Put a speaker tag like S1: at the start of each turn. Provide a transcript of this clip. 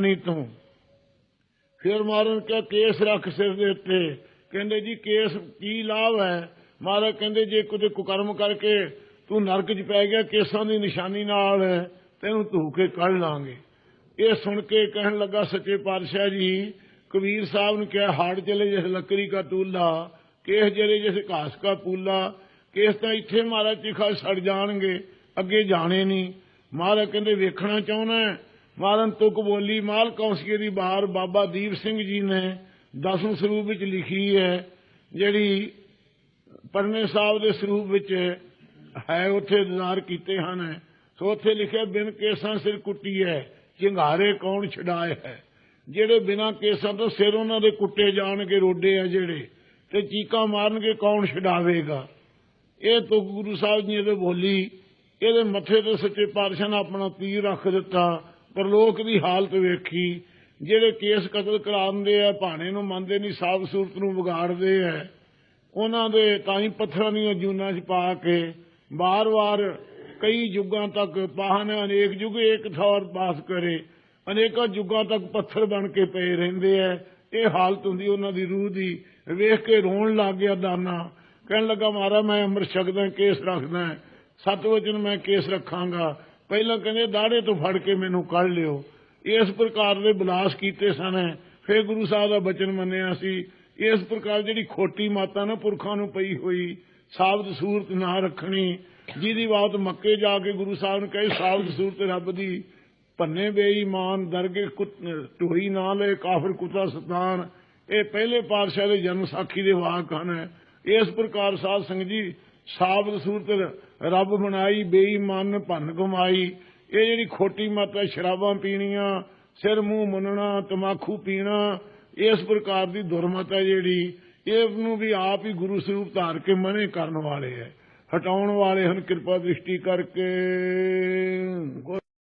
S1: ਨਹੀਂ ਤੂੰ। ਫਿਰ ਮਾਰਨ ਕਾ ਕੇਸ ਰੱਖ ਸਿਰ ਦੇ ਉੱਤੇ। ਕਹਿੰਦੇ ਜੀ, ਕੇਸ ਕੀ ਲਾਭ ਹੈ? ਮਹਾਰਾਜ ਕਹਿੰਦੇ, ਜੇ ਕੁਝ ਕੁਕਰਮ ਕਰਕੇ ਤੂੰ ਨਰਕ 'ਚ ਪੈ ਗਿਆ, ਕੇਸਾਂ ਦੀ ਨਿਸ਼ਾਨੀ ਨਾਲ ਤੈਨੂੰ ਧੂ ਕੇ ਕੱਢ ਲਾਂਗੇ। ਇਹ ਸੁਣ ਕੇ ਕਹਿਣ ਲੱਗਾ ਸੱਚੇ ਪਾਤਸ਼ਾਹ ਜੀ, ਕਬੀਰ ਸਾਹਿਬ ਨੇ ਕਿਹਾ, ਹਾੜ ਚਲੇ ਜਿਸ ਲੱਕੜੀ ਕਾ ਤੂਲਾ, ਕੇਸ ਜਰੇ ਜਿਸ ਘਾਸ ਕਾ ਪੂਲਾ, ਕੇਸ ਤਾਂ ਇੱਥੇ ਮਹਾਰਾਜ ਚਿਖਾ ਸੜ ਜਾਣਗੇ, ਅੱਗੇ ਜਾਣੇ ਨਹੀਂ। ਮਹਾਰਾਜ ਕਹਿੰਦੇ, ਵੇਖਣਾ ਚਾਹੁੰਦਾ ਮਾਰਨ ਤੁਕ ਬੋਲੀ ਮਾਲ ਕੌਂਸੀਏ ਦੀ ਬਾਹਰ ਬਾਬਾ ਦੀਪ ਸਿੰਘ ਜੀ ਨੇ ਦਸਵੇਂ ਸਰੂਪ ਵਿੱਚ ਲਿਖੀ ਹੈ, ਜਿਹੜੀ ਪਰਨੇ ਸਾਹਿਬ ਦੇ ਸਰੂਪ ਵਿੱਚ ਹੈ, ਉੱਥੇ ਦਿਦਾਰ ਕੀਤੇ ਹਨ। ਸੋ ਉੱਥੇ ਲਿਖਿਆ, ਬਿਨ ਕੇਸਾਂ ਸਿਰ ਕੁੱਟੀ ਹੈ ਚਿੰਗਾਰੇ ਕੌਣ ਛਡਾਏ ਹੈ? ਜਿਹੜੇ ਬਿਨਾਂ ਕੇਸਾਂ ਤੋਂ ਸਿਰ ਉਹਨਾਂ ਦੇ ਕੁੱਟੇ ਜਾਣਗੇ, ਰੋਡੇ ਆ ਜਿਹੜੇ, ਤੇ ਚੀਕਾਂ ਮਾਰਨਗੇ, ਕੌਣ ਛਡਾਵੇਗਾ? ਇਹ ਤੋਂ ਗੁਰੂ ਸਾਹਿਬ ਜੀ ਇਹਦੇ ਬੋਲੀ, ਇਹਦੇ ਮੱਥੇ ਤੇ ਸੱਚੇ ਪਾਤਸ਼ਾਹ ਨੇ ਆਪਣਾ ਤੀਰ ਰੱਖ ਦਿੱਤਾ। ਪਰਲੋਕ ਦੀ ਹਾਲਤ ਵੇਖੀ, ਜਿਹੜੇ ਕੇਸ ਕਤਲ ਕਰਾਉਂਦੇ ਆ, ਭਾਣੇ ਨੂੰ ਮੰਨਦੇ ਨਹੀਂ ਸਾਫ਼ ਸੂਰਤ ਨੂੰ ਵਿਗਾੜਦੇ ਆ, ਉਹਨਾਂ ਦੇ ਤਾਂ ਹੀ ਪੱਥਰਾਂ ਦੀਆਂ ਜੂਨਾਂ 'ਚ ਪਾ ਕੇ ਬਾਰ-ਬਾਰ ਕਈ ਯੁੱਗਾਂ ਤੱਕ ਪਾਹਨ, ਅਨੇਕ ਯੁੱਗ ਇੱਕ ਥੌਰ ਪਾਸ ਕਰੇ, ਅਨੇਕਾਂ ਯੁੱਗਾਂ ਤੱਕ ਪੱਥਰ ਬਣ ਕੇ ਪਏ ਰਹਿੰਦੇ ਆ। ਇਹ ਹਾਲਤ ਹੁੰਦੀ ਉਹਨਾਂ ਦੀ ਰੂਹ ਦੀ। ਵੇਖ ਕੇ ਰੋਣ ਲੱਗ ਗਿਆ ਦਾਨਾ। ਕਹਿਣ ਲੱਗਾ ਮਾਰਾ ਮੈਂ ਅੰਮ੍ਰਿਤ ਛਕਦਾ, ਕੇਸ ਰੱਖਦਾ, ਸਤ ਵਚਨ ਮੈਂ ਕੇਸ ਰੱਖਾਂਗਾ। ਪਹਿਲਾਂ ਕਹਿੰਦੇ, ਦਾੜੇ ਤੋਂ ਫੜ ਕੇ ਮੈਨੂੰ ਕੱਢ ਲਿਓ। ਇਸ ਪ੍ਰਕਾਰ ਦੇ ਬਲਾਸ ਕੀਤੇ ਸਨ। ਫਿਰ ਗੁਰੂ ਸਾਹਿਬ ਦਾ ਬਚਨ ਮੰਨਿਆ ਸੀ। ਇਸ ਪ੍ਰਕਾਰ ਜਿਹੜੀ ਖੋਟੀ ਮਾਤਾ ਨਾ ਪੁਰਖਾਂ ਨੂੰ ਪਈ ਹੋਈ, ਸਾਬਤ ਸੂਰਤ ਨਾ ਰੱਖਣੀ, ਜਿਹਦੀ ਬਾਤ ਮੱਕੇ ਜਾ ਕੇ ਗੁਰੂ ਸਾਹਿਬ ਨੇ ਕਹੀ, ਸਾਬਤ ਸੂਰਤ ਰੱਬ ਦੀ, ਭੰਨੇ ਬੇਈਮਾਨ ਦਰਗੇ ਢੋਈ ਨਾ ਲੈ ਕਾਫਰ ਕੁੱਤਾ ਸਤਾਨ। ਇਹ ਪਹਿਲੇ ਪਾਤਸ਼ਾਹ ਦੇ ਜਨਮ ਸਾਖੀ ਦੇ ਵਾਕ ਹਨ। ਇਸ ਪ੍ਰਕਾਰ ਸਾਧ ਸੰਗਤ ਜੀ ਸਾਬਤ ਸੂਰਤ ਰੱਬ ਬਣਾਈ, ਬੇਈਮਾਨ ਭੰਨ ਕਮਾਈ ਇਹ ਜਿਹੜੀ ਖੋਟੀ ਮਾਤਾ ਸ਼ਰਾਬਾਂ ਪੀਣੀਆਂ, ਸਿਰ ਮੂੰਹ ਮੰਨਣਾ ਤਮਾਕੂ ਪੀਣਾ, ਇਸ ਪ੍ਰਕਾਰ ਦੀ ਦੁਰਮਤਾ ਜਿਹੜੀ ਇਹ ਨੂੰ ਵੀ ਆਪ ਹੀ ਗੁਰੂ ਸਰੂਪ ਧਾਰ ਕੇ ਮਨੇ ਕਰਨ ਵਾਲੇ ਹੈ। ਹਟਾਉਣ ਵਾਲੇ ਹਨ ਕਿਰਪਾ ਦ੍ਰਿਸ਼ਟੀ ਕਰਕੇ।